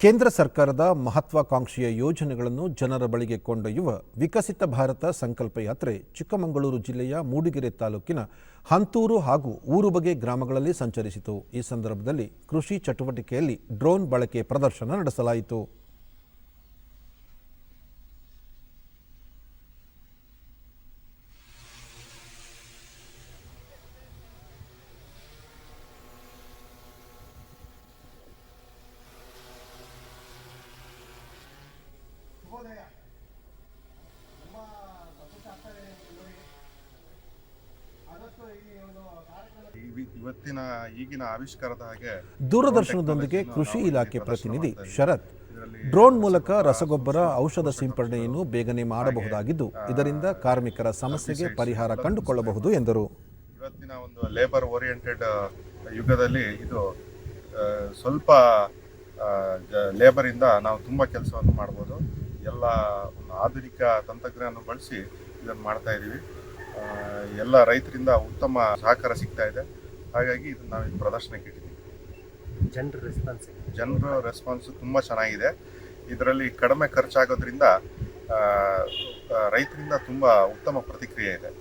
ಕೇಂದ್ರ ಸರ್ಕಾರದ ಮಹತ್ವಾಕಾಂಕ್ಷೆಯ ಯೋಜನೆಗಳನ್ನು ಜನರ ಬಳಿಗೆ ಕೊಂಡೊಯ್ಯುವ ವಿಕಸಿತ ಭಾರತ ಸಂಕಲ್ಪ ಯಾತ್ರೆ ಚಿಕ್ಕಮಗಳೂರು ಜಿಲ್ಲೆಯ ಮೂಡಿಗೆರೆ ತಾಲೂಕಿನ ಹಂತೂರು ಹಾಗೂ ಊರುಬಗೆ ಗ್ರಾಮಗಳಲ್ಲಿ ಸಂಚರಿಸಿತು. ಈ ಸಂದರ್ಭದಲ್ಲಿ ಕೃಷಿ ಚಟುವಟಿಕೆಯಲ್ಲಿ ಡ್ರೋನ್ ಬಳಕೆ ಪ್ರದರ್ಶನ ನಡೆಸಲಾಯಿತು. ಇವಿ- ಇವತ್ತಿನ ಈಗಿನ ಆವಿಷ್ಕಾರದ ಹಾಗೆ ದೂರದರ್ಶನದೊಂದಿಗೆ ಕೃಷಿ ಇಲಾಖೆ ಪ್ರತಿನಿಧಿ ಶರತ್. ಡ್ರೋನ್ ಮೂಲಕ ರಸಗೊಬ್ಬರ ಔಷಧ ಸಿಂಪಡಣೆಯನ್ನು ಬೇಗನೆ ಮಾಡಬಹುದಾಗಿದ್ದು ಇದರಿಂದ ಕಾರ್ಮಿಕರ ಸಮಸ್ಯೆಗೆ ಪರಿಹಾರ ಕಂಡುಕೊಳ್ಳಬಹುದು ಎಂದರು. ಇವತ್ತಿನ ಒಂದು ಲೇಬರ್ ಓರಿಯೆಂಟೆಡ್ ಯುಗದಲ್ಲಿ ಇದು ಸ್ವಲ್ಪ ಲೇಬರ್ ಇಂದ ನಾವು ತುಂಬಾ ಕೆಲಸವನ್ನು ಮಾಡ್ಬೋದು ಎಲ್ಲ ಒಂದು ಆಧುನಿಕ ತಂತ್ರಜ್ಞಾನ ಬಳಸಿ ಇದನ್ನು ಮಾಡ್ತಾ ಇದ್ದೀವಿ ಎಲ್ಲ ರೈತರಿಂದ ಉತ್ತಮ ಸಹಕಾರ ಸಿಗ್ತಾ ಇದೆ. ಹಾಗಾಗಿ ಇದನ್ನು ನಾವು ಪ್ರದರ್ಶನಕ್ಕೆ ಇಟ್ಟಿದ್ದೀವಿ ಜನರ ರೆಸ್ಪಾನ್ಸ್ ಜನರ ರೆಸ್ಪಾನ್ಸ್ ತುಂಬ ಚೆನ್ನಾಗಿದೆ. ಇದರಲ್ಲಿ ಕಡಿಮೆ ಖರ್ಚಾಗೋದ್ರಿಂದ ರೈತರಿಂದ ತುಂಬ ಉತ್ತಮ ಪ್ರತಿಕ್ರಿಯೆ ಇದೆ.